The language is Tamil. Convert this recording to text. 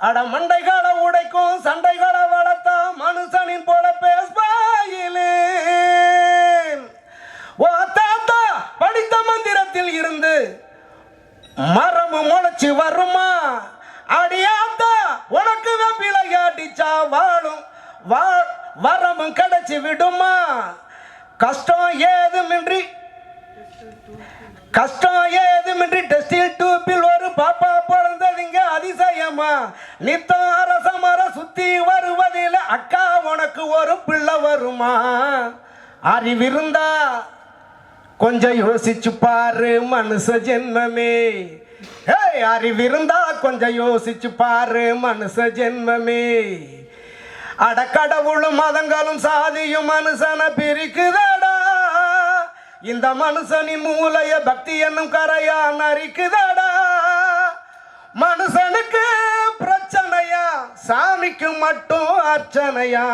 அட மண்டைகளை உடைக்கும் சண்டைகளை வளர்த்தா மனுஷனின் போல பேசுவாயிலே ஓ தாத்தா படித்த மந்திரத்தில் இருந்து மரம் முளைச்சு வருமா? அடியாத்தா உனக்கு வெப்பில வாழும் வா வரமும் கிடைச்சி விடுமா? கஷ்டம் ஏதுமின்றி கஷ்டம் ஏதுமின்றி டெஸ்டில் டூ அதிசயமா நித்தம் சுத்தி வருவதில் அக்கா உனக்கு ஒரு பிள்ளை வருமா? அறிவிருந்தா கொஞ்சம் யோசிச்சு பாரு மனுஷ ஜென்மமே. ஏய் அறிவிருந்தா கொஞ்சம் யோசிச்சு பாரு மனுஷ ஜென்மமே. அடக்கடவுளும் மதங்களும் சாதியும் மனுஷனை பிரிக்குதடா. இந்த மனுஷனின் மூலைய பக்தி என்னும் கரையா நரிக்குதடா. சாமிக்கு மட்டும் அர்ச்சனையா?